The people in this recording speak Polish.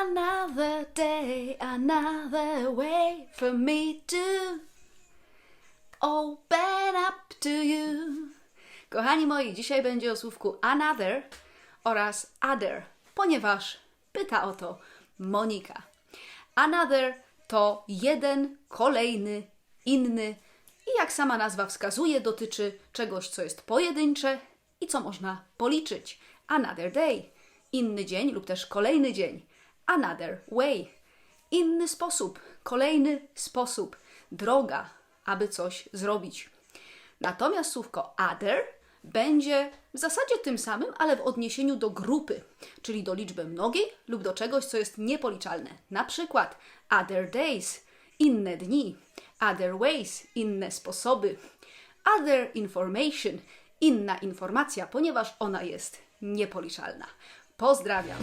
Another day, another way for me to open up to you. Kochani moi, dzisiaj będzie o słówku another oraz other, ponieważ pyta o to Monika. Another to jeden, kolejny, inny i jak sama nazwa wskazuje, dotyczy czegoś, co jest pojedyncze i co można policzyć. Another day, inny dzień lub też kolejny dzień. Another way, inny sposób, kolejny sposób, droga, aby coś zrobić. Natomiast słówko other będzie w zasadzie tym samym, ale w odniesieniu do grupy, czyli do liczby mnogiej lub do czegoś, co jest niepoliczalne. Na przykład other days, inne dni, other ways, inne sposoby, other information, inna informacja, ponieważ ona jest niepoliczalna. Pozdrawiam!